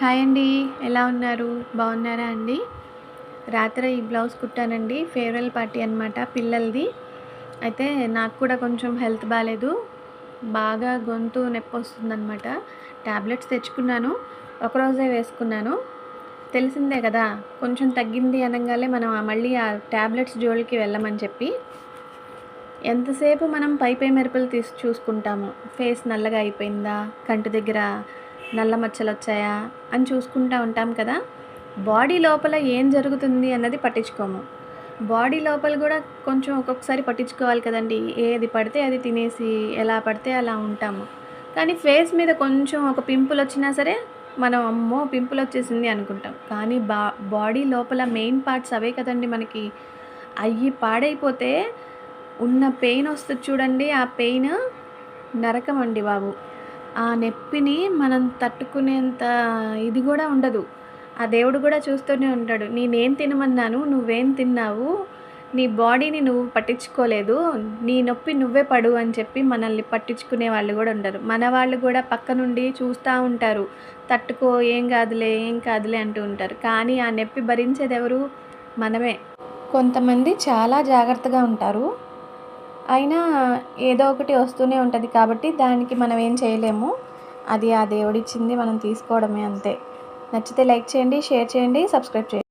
Hi అండి ఎలా ఉన్నారు? బాగున్నారా అండి? రాత్రి ఈ బ్లౌజ్ కుట్టానండి ఫేర్వెల్ పార్టీ అనమాట పిల్లలది. అయితే నాకు కూడా కొంచెం హెల్త్ బాగాలేదు బాగా గొంతు నొప్పి వస్తుందన్నమాట. ట్యాబ్లెట్స్ తెచ్చుకున్నాను ఒకరోజే వేసుకున్నాను. తెలిసిందే కదా కొంచెం తగ్గింది అనగానే మనం మళ్ళీ ఆ ట్యాబ్లెట్స్ జోలికి వెళ్ళమని చెప్పి. ఎంతసేపు మనం పై పై మెరుపులు తీసి చూసుకుంటాము? ఫేస్ నల్లగా అయిపోయిందా? కంటి దగ్గర నల్ల మచ్చలు వచ్చాయా అని చూసుకుంటూ ఉంటాం కదా. బాడీ లోపల ఏం జరుగుతుంది అన్నది పట్టించుకోము. బాడీ లోపల కూడా కొంచెం ఒక్కొక్కసారి పట్టించుకోవాలి కదండి. ఏది పడితే అది తినేసి ఎలా పడితే అలా ఉంటాము. కానీ ఫేస్ మీద కొంచెం ఒక పింపుల్ వచ్చినా సరే మనం అమ్మో పింపుల్ వచ్చేసింది అనుకుంటాం. కానీ బా బాడీ లోపల మెయిన్ పార్ట్స్ అవే కదండి మనకి. అయ్యి పాడైపోతే ఉన్న పెయిన్ వస్తుంది చూడండి. ఆ పెయిన్ నరకం అండి బాబు. ఆ నొప్పిని మనం తట్టుకునేంత ఇది కూడా ఉండదు. ఆ దేవుడు కూడా చూస్తూనే ఉంటాడు. నేనేం తినమన్నాను నువ్వేం తిన్నావు? నీ బాడీని నువ్వు పట్టించుకోలేదు. నీ నొప్పి నువ్వే పడు అని చెప్పి మనల్ని పట్టించుకునే వాళ్ళు కూడా ఉండరు. మన వాళ్ళు కూడా పక్క నుండి చూస్తూ ఉంటారు. తట్టుకో ఏం కాదులే ఏం కాదులే అంటూ ఉంటారు. కానీ ఆ నొప్పి భరించేది ఎవరు? మనమే. కొంతమంది చాలా జాగ్రత్తగా ఉంటారు. అయినా ఏదో ఒకటి వస్తూనే ఉంటుంది కాబట్టి దానికి మనం ఏం చేయలేము. అది ఆ దేవుడిచ్చింది మనం తీసుకోవడమే అంతే. నచ్చితే లైక్ చేయండి షేర్ చేయండి సబ్స్క్రైబ్ చేయండి.